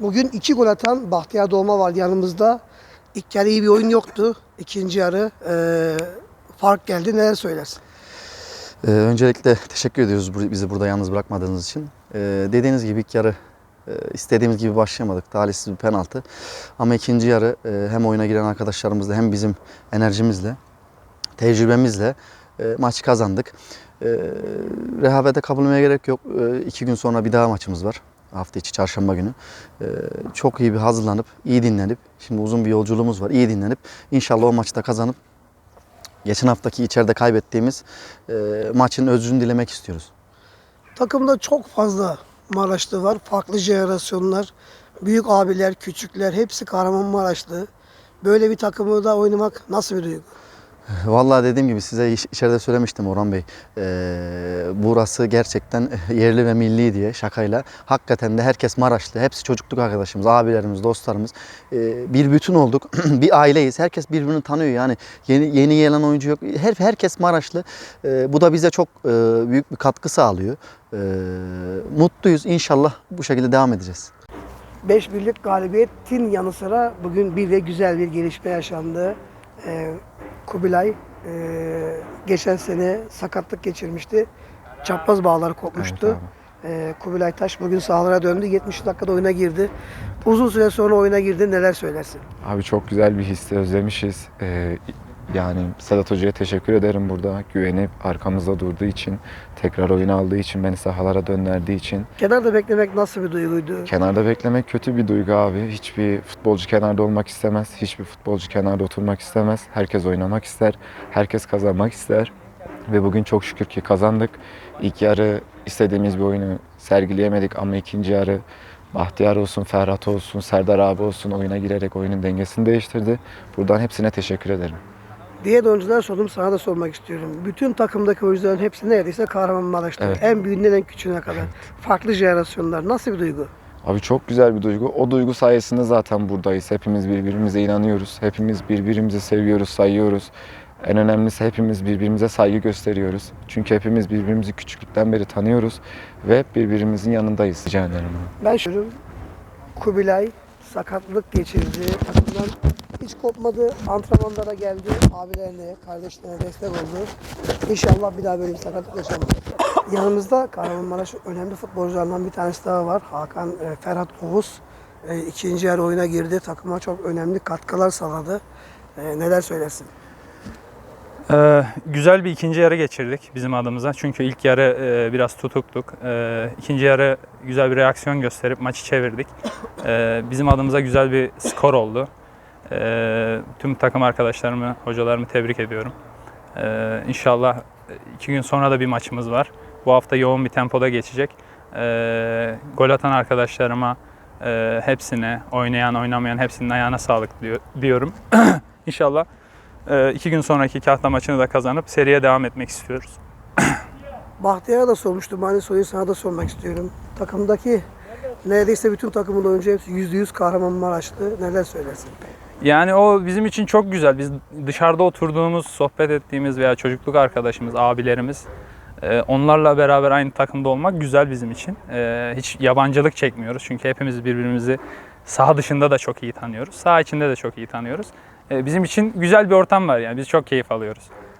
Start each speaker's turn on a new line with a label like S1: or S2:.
S1: Bugün iki gol atan Bahtiyar Doğma var yanımızda. İlk yarı iyi bir oyun yoktu. İkinci yarı eee, fark geldi. Neler söylersin?
S2: Ee, öncelikle teşekkür ediyoruz bizi burada yalnız bırakmadığınız için. Ee, dediğiniz gibi ilk yarı e, istediğimiz gibi başlayamadık. Talihsiz bir penaltı. Ama ikinci yarı e, hem oyuna giren arkadaşlarımızla hem bizim enerjimizle, tecrübemizle e, maçı kazandık. E, rehavete kapılmaya gerek yok. E, iki gün sonra bir daha maçımız var. Hafta içi çarşamba günü. E, çok iyi bir hazırlanıp, iyi dinlenip, şimdi uzun bir yolculuğumuz var. iyi dinlenip inşallah o maçı da kazanıp geçen haftaki içeride kaybettiğimiz e, maçın özrünü dilemek istiyoruz.
S1: Takımda çok fazla Maraşlı var. Farklı jenerasyonlar. Büyük abiler, küçükler hepsi Kahramanmaraşlı. Böyle bir takımı da oynamak nasıl bir duygu?
S2: Vallahi dediğim gibi size iç- içeride söylemiştim Orhan Bey. Ee, burası gerçekten yerli ve milli diye şakayla. Hakikaten de herkes Maraşlı. Hepsi çocukluk arkadaşımız, abilerimiz, dostlarımız. Ee, bir bütün olduk. bir aileyiz. Herkes birbirini tanıyor yani. Yeni yeni gelen oyuncu yok. Her, herkes Maraşlı. Ee, bu da bize çok e, büyük bir katkı sağlıyor. Ee, mutluyuz. İnşallah bu şekilde devam edeceğiz.
S1: 5 birlik galibiyetin yanı sıra bugün bir de güzel bir gelişme yaşandı. Ee, Kubilay e, geçen sene sakatlık geçirmişti. Çapraz bağları kopmuştu.
S3: Evet
S1: Ee, Kubilay Taş bugün sahalara döndü. 70 dakikada oyuna girdi. Uzun süre sonra oyuna girdi. Neler söylersin?
S3: Abi çok güzel bir histi özlemişiz. Ee, yani Sedat Hoca'ya teşekkür ederim burada. Güvenip arkamızda durduğu için, tekrar oyun aldığı için, beni sahalara döndürdüğü için.
S1: Kenarda beklemek nasıl bir duyguydu?
S3: Kenarda beklemek kötü bir duygu abi. Hiçbir futbolcu kenarda olmak istemez. Hiçbir futbolcu kenarda oturmak istemez. Herkes oynamak ister. Herkes kazanmak ister. Ve bugün çok şükür ki kazandık. İlk yarı istediğimiz bir oyunu sergileyemedik ama ikinci yarı Bahtiyar olsun, Ferhat olsun, Serdar abi olsun oyuna girerek oyunun dengesini değiştirdi. Buradan hepsine teşekkür ederim.
S1: Diğer oyunculara sordum, sana da sormak istiyorum. Bütün takımdaki oyuncuların hepsi neredeyse Kahramanmaraş'ta.
S3: Evet.
S1: En büyüğünden en küçüğüne kadar. Farklı jenerasyonlar. Nasıl bir duygu?
S3: Abi çok güzel bir duygu. O duygu sayesinde zaten buradayız. Hepimiz birbirimize inanıyoruz. Hepimiz birbirimizi seviyoruz, sayıyoruz. En önemlisi hepimiz birbirimize saygı gösteriyoruz. Çünkü hepimiz birbirimizi küçüklükten beri tanıyoruz ve birbirimizin yanındayız. Rica ederim.
S1: Ben şunu Kubilay sakatlık geçirdi. Takımdan hiç kopmadı. Antrenmanlara geldi. Abilerine, kardeşlerine destek oldu. İnşallah bir daha böyle bir sakatlık yaşamaz. Yanımızda Kahramanmaraş önemli futbolcularından bir tanesi daha var. Hakan e, Ferhat Oğuz. E, ikinci yarı oyuna girdi. Takıma çok önemli katkılar sağladı. E, neler söylersin?
S4: Ee, güzel bir ikinci yarı geçirdik bizim adımıza. Çünkü ilk yarı e, biraz tutuktuk. Ee, ikinci yarı güzel bir reaksiyon gösterip maçı çevirdik. Ee, bizim adımıza güzel bir skor oldu. Ee, tüm takım arkadaşlarımı, hocalarımı tebrik ediyorum. Ee, inşallah iki gün sonra da bir maçımız var. Bu hafta yoğun bir tempoda geçecek. Ee, gol atan arkadaşlarıma, e, hepsine, oynayan, oynamayan hepsinin ayağına sağlık diyor- diyorum. İnşallah ee, iki gün sonraki kahta maçını da kazanıp seriye devam etmek istiyoruz.
S1: Bahtiyar'a da sormuştum. Aynı soruyu sana da sormak istiyorum. Takımdaki neredeyse bütün takımın oyuncu hepsi %100 Kahramanmaraşlı. Neler söylersin?
S4: Yani o bizim için çok güzel. Biz dışarıda oturduğumuz, sohbet ettiğimiz veya çocukluk arkadaşımız, abilerimiz e, onlarla beraber aynı takımda olmak güzel bizim için. E, Hiç yabancılık çekmiyoruz çünkü hepimiz birbirimizi saha dışında da çok iyi tanıyoruz. Saha içinde de çok iyi tanıyoruz. E, Bizim için güzel bir ortam var yani biz çok keyif alıyoruz.